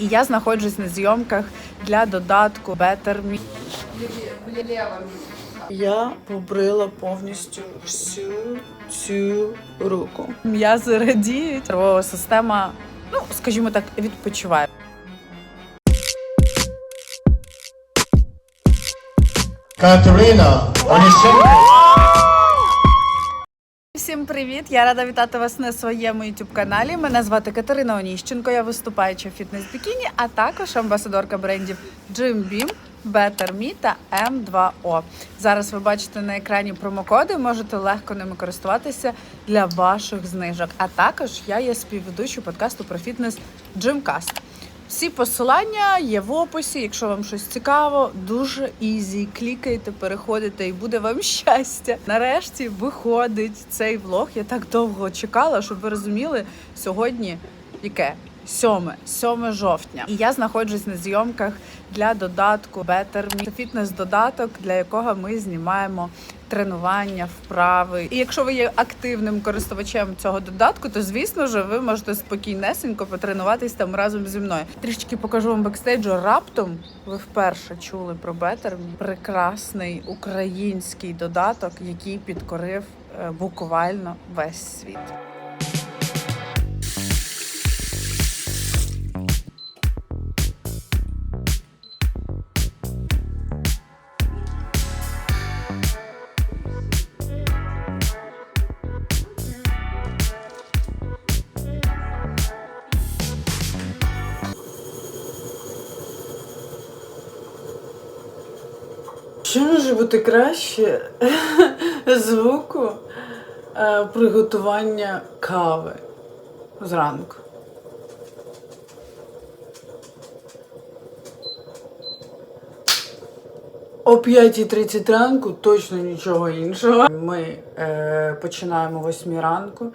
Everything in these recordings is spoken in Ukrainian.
І я знаходжусь на зйомках для додатку Better Me. Я побрила повністю всю цю руку. М'язи радіють. Нервова система, ну скажімо так, відпочиває. Катерина Онищенко. Всім привіт! Я рада вітати вас на своєму youtube каналі. Мене звати Катерина Оніщенко. Я виступаюча в фітнес-бікіні, а також амбасадорка брендів Jim Beam, Better Me та M2O. Зараз ви бачите на екрані промокоди. Можете легко ними користуватися для ваших знижок. А також я є співведучою подкасту про фітнес Gymcast. Всі посилання є в описі. Якщо вам щось цікаво, дуже ізі. Клікайте, переходите, і буде вам щастя. Нарешті виходить цей влог. Я так довго чекала, щоб ви розуміли, сьогодні яке? 7, 7 жовтня. І я знаходжусь на зйомках для додатку Better Me. Це фітнес-додаток, для якого ми знімаємо тренування, вправи. І якщо ви є активним користувачем цього додатку, то звісно ж ви можете спокійнесенько потренуватись там разом зі мною. Трішечки покажу вам бекстейджу. Раптом ви вперше чули про Better Me. прекрасний український додаток, який підкорив е, буквально весь світ. Що може бути краще звуку е, приготування кави зранку? О 5.30 ранку точно нічого іншого. Ми е, починаємо о 8 ранку.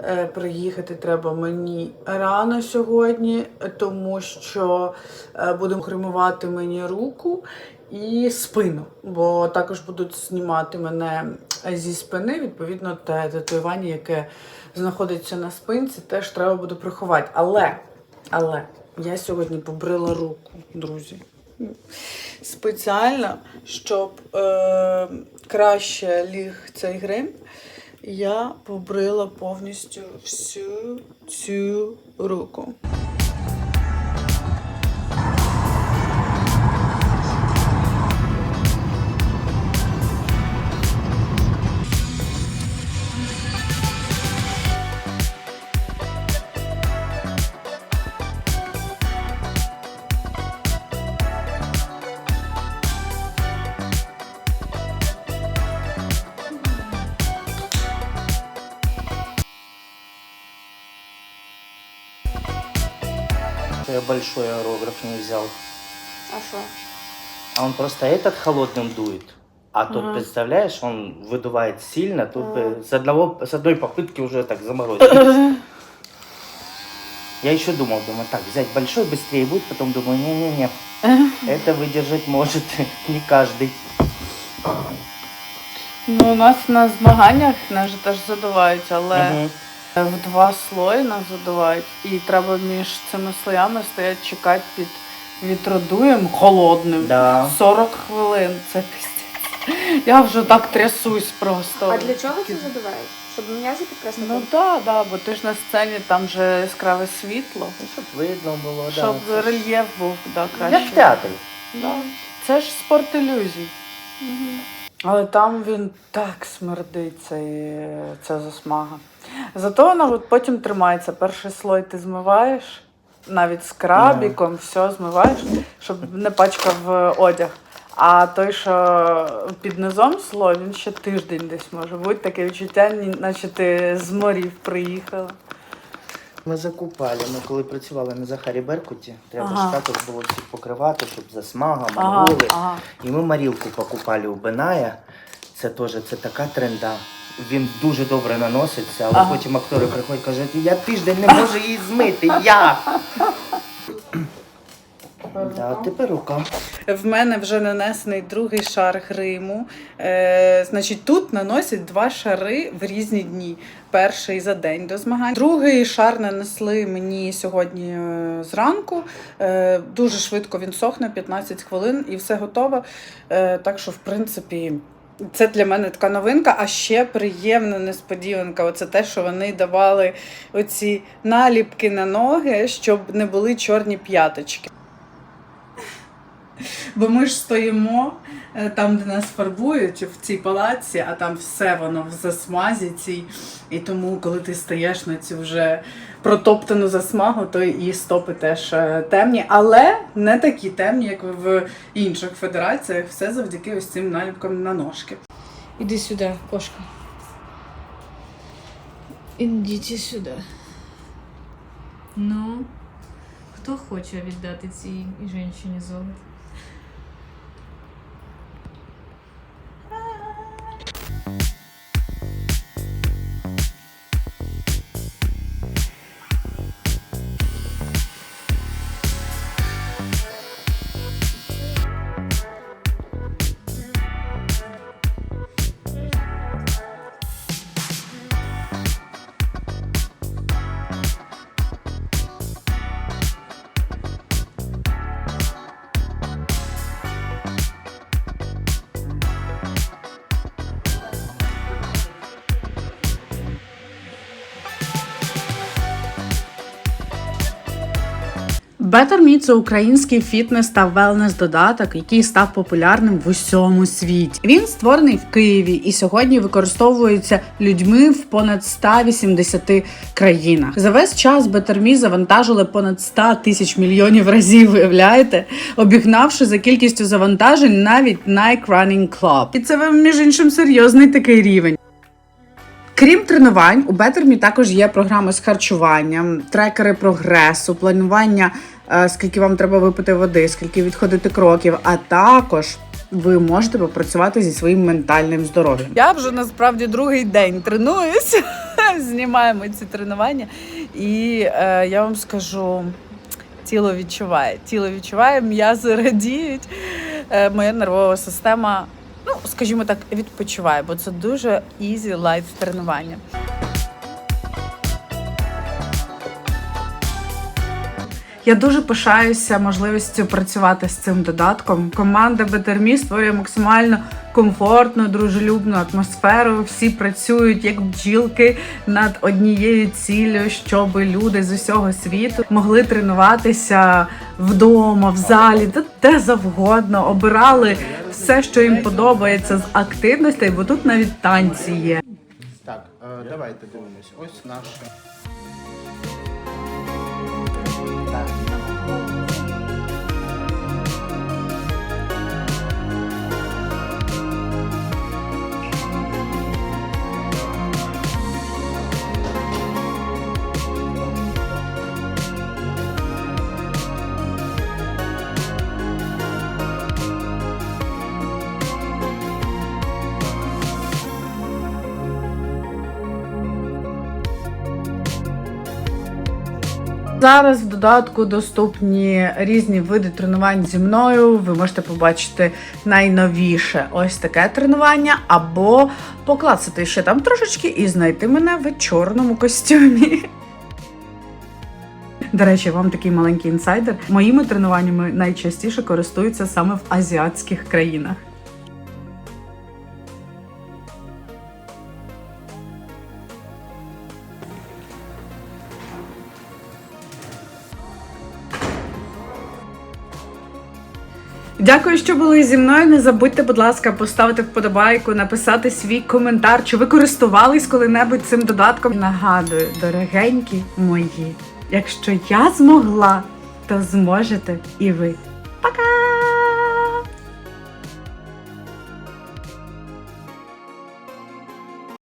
Е, приїхати треба мені рано сьогодні, тому що е, будемо кремувати мені руку і спину, бо також будуть знімати мене зі спини. Відповідно, те татуювання, яке знаходиться на спинці, теж треба буде приховати. Але, але я сьогодні побрила руку, друзі спеціально, щоб е, краще ліг цей грим, я побрила повністю всю цю руку. Я большой аэрограф не взял. А що? А он просто этот холодным дует. А тут, Ага. представляешь, он выдувает сильно, тут бы с, одного, с одной попытки уже так заморозил. Я еще думал, думаю, так, взять большой быстрее будет, потом думаю, не-не-не, это выдержать может не каждый. Ну, у нас на змаганнях нас же теж задувають, але Мгм. в два слої нас задувають. І треба між цими слоями стоять чекати під вітродуєм холодним. Да. 40 хвилин. Це пиздець. Я вже так трясусь просто. А для чого це задувають? Щоб м'язи підкреслити? Ну так, да, бо ти ж на сцені там же яскраве світло, Ну, щоб видно було, да. щоб це рельєф був да, краще. Як в театрі. Да. Це ж спорт ілюзій. Але там він так смердить, цей, ця засмага. Зато вона от потім тримається. Перший слой ти змиваєш, навіть з крабіком, все змиваєш, щоб не пачкав одяг. А той, що під низом слой, він ще тиждень десь може бути. Таке відчуття, наче ти з морів приїхала. Ми закупали. Ми коли працювали на Захарі Беркуті, треба Ага. ж також було всіх покривати, щоб засмага, Ага, ага. І ми Марілку покупали у Беная. Це теж це така тренда. Він дуже добре наноситься, але потім актори приходять і кажуть, я тиждень не можу її змити. Я! Да, тепер рука. В мене вже нанесений другий шар гриму. Е, значить, тут наносять два шари в різні дні. Перший за день до змагань. Другий шар нанесли мені сьогодні е, зранку. Е, дуже швидко він сохне, 15 хвилин і все готово. Е, так що, в принципі. Це для мене така новинка, а ще приємна несподіванка. Оце те, що вони давали оці наліпки на ноги, щоб не були чорні п'яточки. Бо ми ж стоїмо е, там, де нас фарбують, в цій палаці, а там все воно в засмазі цій. І тому, коли ти стаєш на цю вже протоптану засмагу, то і стопи теж е, темні, але не такі темні, як в інших федераціях. Все завдяки ось цим наліпкам на ножки. Іди сюди, кошка. Ідіть сюди. Ну, хто хоче віддати цій жінці золото? Better Me – це український фітнес та велнес додаток, який став популярним в усьому світі. Він створений в Києві і сьогодні використовується людьми в понад 180 країнах. За весь час Better Me завантажили понад 100 тисяч мільйонів разів. Виявляєте, обігнавши за кількістю завантажень навіть Nike Running Club. І це між іншим серйозний такий рівень. Крім тренувань, у Betterme також є програми з харчуванням, трекери прогресу, планування, скільки вам треба випити води, скільки відходити кроків, а також. Ви можете попрацювати зі своїм ментальним здоров'ям. Я вже насправді другий день тренуюсь, знімаємо ці тренування, і е, я вам скажу, тіло відчуває. Тіло відчуває, м'язи радіють, е, моя нервова система ну, скажімо так, відпочиває, бо це дуже ізі лайт тренування. Я дуже пишаюся можливістю працювати з цим додатком. Команда Бетермі створює максимально комфортну, дружелюбну атмосферу. Всі працюють як бджілки над однією ціллю, щоб люди з усього світу могли тренуватися вдома, в залі, де, завгодно, обирали все, що їм подобається з активностей, бо тут навіть танці є. Так, е, давайте дивимось. Ось 你。Зараз в додатку доступні різні види тренувань зі мною. Ви можете побачити найновіше ось таке тренування, або поклацати ще там трошечки і знайти мене в чорному костюмі. До речі, вам такий маленький інсайдер. Моїми тренуваннями найчастіше користуються саме в азіатських країнах. Дякую, що були зі мною. Не забудьте, будь ласка, поставити вподобайку, написати свій коментар, чи ви користувались коли-небудь цим додатком. Нагадую, дорогенькі мої, якщо я змогла, то зможете і ви.